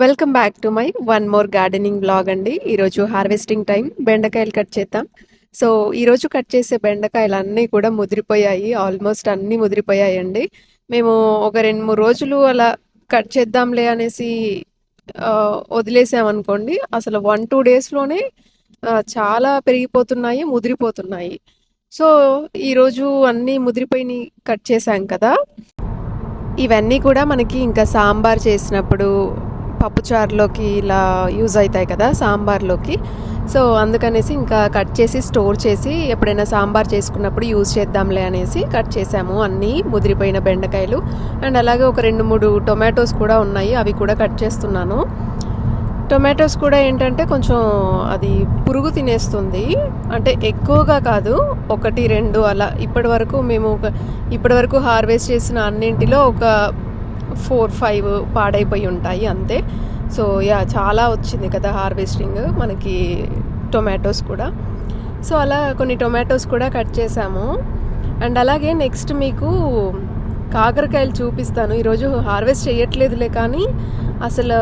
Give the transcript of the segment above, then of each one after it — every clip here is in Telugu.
Welcome back to my one more gardening blog అండి. ఈరోజు హార్వెస్టింగ్ టైం బెండకాయలు కట్ చేద్దాం. సో ఈరోజు కట్ చేసే బెండకాయలు అన్నీ కూడా ముదిరిపోయాయి ఆల్మోస్ట్ అన్నీ ముదిరిపోయాయండి. మేము ఒక రెండు మూడు రోజులు అలా కట్ చేద్దాంలే అనేసి వదిలేసామనుకోండి అసలు వన్ టూ డేస్లోనే చాలా పెరిగిపోతున్నాయి ముదిరిపోతున్నాయి. సో ఈరోజు అన్నీ ముదిరిపోయి కట్ చేశాం కదా. ఇవన్నీ కూడా మనకి ఇంకా సాంబార్ చేసినప్పుడు పప్పుచారులోకి ఇలా యూజ్ అవుతాయి కదా సాంబార్లోకి. సో అందుకనేసి ఇంకా కట్ చేసి స్టోర్ చేసి ఎప్పుడైనా సాంబార్ చేసుకున్నప్పుడు యూజ్ చేద్దాంలే అనేసి కట్ చేసాము. అన్నీ ముదిరిపోయిన బెండకాయలు. అండ్ అలాగే ఒక రెండు మూడు టొమాటోస్ కూడా ఉన్నాయి అవి కూడా కట్ చేస్తున్నాను. టొమాటోస్ కూడా ఏంటంటే కొంచెం అది పురుగు తినేస్తుంది. అంటే ఎక్కువగా కాదు ఒకటి రెండు అలా ఇప్పటి వరకు మేము ఒక ఇప్పటి వరకు హార్వెస్ట్ చేసిన అన్నింటిలో ఒక ఫోర్ ఫైవ్ పాడైపోయి ఉంటాయి అంతే. సో యా చాలా వచ్చింది కదా హార్వెస్టింగ్ మనకి టొమాటోస్ కూడా. సో అలా కొన్ని టొమాటోస్ కూడా కట్ చేసాము. అండ్ అలాగే నెక్స్ట్ మీకు కాకరకాయలు చూపిస్తాను. ఈరోజు హార్వెస్ట్ చేయట్లేదులే కానీ అసలు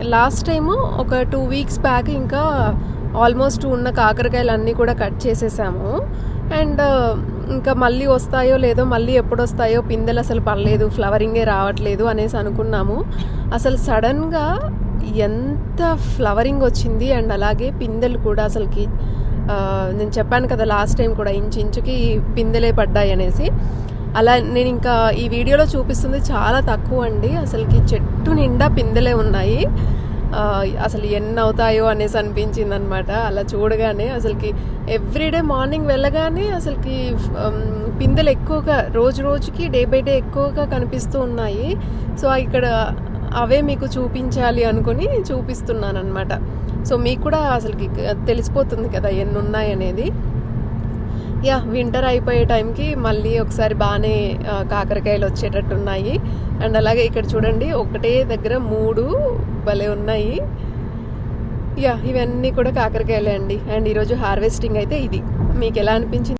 లాస్ట్ టైము ఒక టూ వీక్స్ బ్యాక్ ఇంకా ఆల్మోస్ట్ ఉన్న కాకరకాయలు అన్నీ కూడా కట్ చేసేసాము. అండ్ ఇంకా మళ్ళీ వస్తాయో లేదో మళ్ళీ ఎప్పుడు వస్తాయో పిందెలు అసలు పడలేదు ఫ్లవరింగే రావట్లేదు అనేసి అనుకున్నాము. అసలు సడన్గా ఎంత ఫ్లవరింగ్ వచ్చింది అండ్ అలాగే పిందెలు కూడా అసలుకి నేను చెప్పాను కదా లాస్ట్ టైం కూడా ఇంచు ఇంచుకి పిందెలే పడ్డాయి అనేసి. అలా నేను ఇంకా ఈ వీడియోలో చూపిస్తుంది చాలా తక్కువ అండి. అసలుకి చెట్టు నిండా పిందెలే ఉన్నాయి. అసలు ఎన్ని అవుతాయో అనేసి అనిపించింది అనమాట అలా చూడగానే అసలుకి ఎవ్రీడే మార్నింగ్ వెళ్ళగానే అసలుకి పిందెలు ఎక్కువగా రోజు రోజుకి డే బై డే ఎక్కువగా కనిపిస్తూ ఉన్నాయి. సో ఇక్కడ అవే మీకు చూపించాలి అనుకుని చూపిస్తున్నాను అనమాట సో మీకు కూడా అసలుకి తెలిసిపోతుంది కదా ఎన్ని ఉన్నాయనేది యా వింటర్ అయిపోయే టైంకి మళ్ళీ ఒకసారి బాగానే కాకరకాయలు వచ్చేటట్టు ఉన్నాయి అండ్ అలాగే ఇక్కడ చూడండి ఒకటే దగ్గర మూడు భలే ఉన్నాయి. యా ఇవన్నీ కూడా కాకరకాయలే అండి. అండ్ ఈరోజు హార్వెస్టింగ్ అయితే ఇది. మీకు ఎలా అనిపించింది?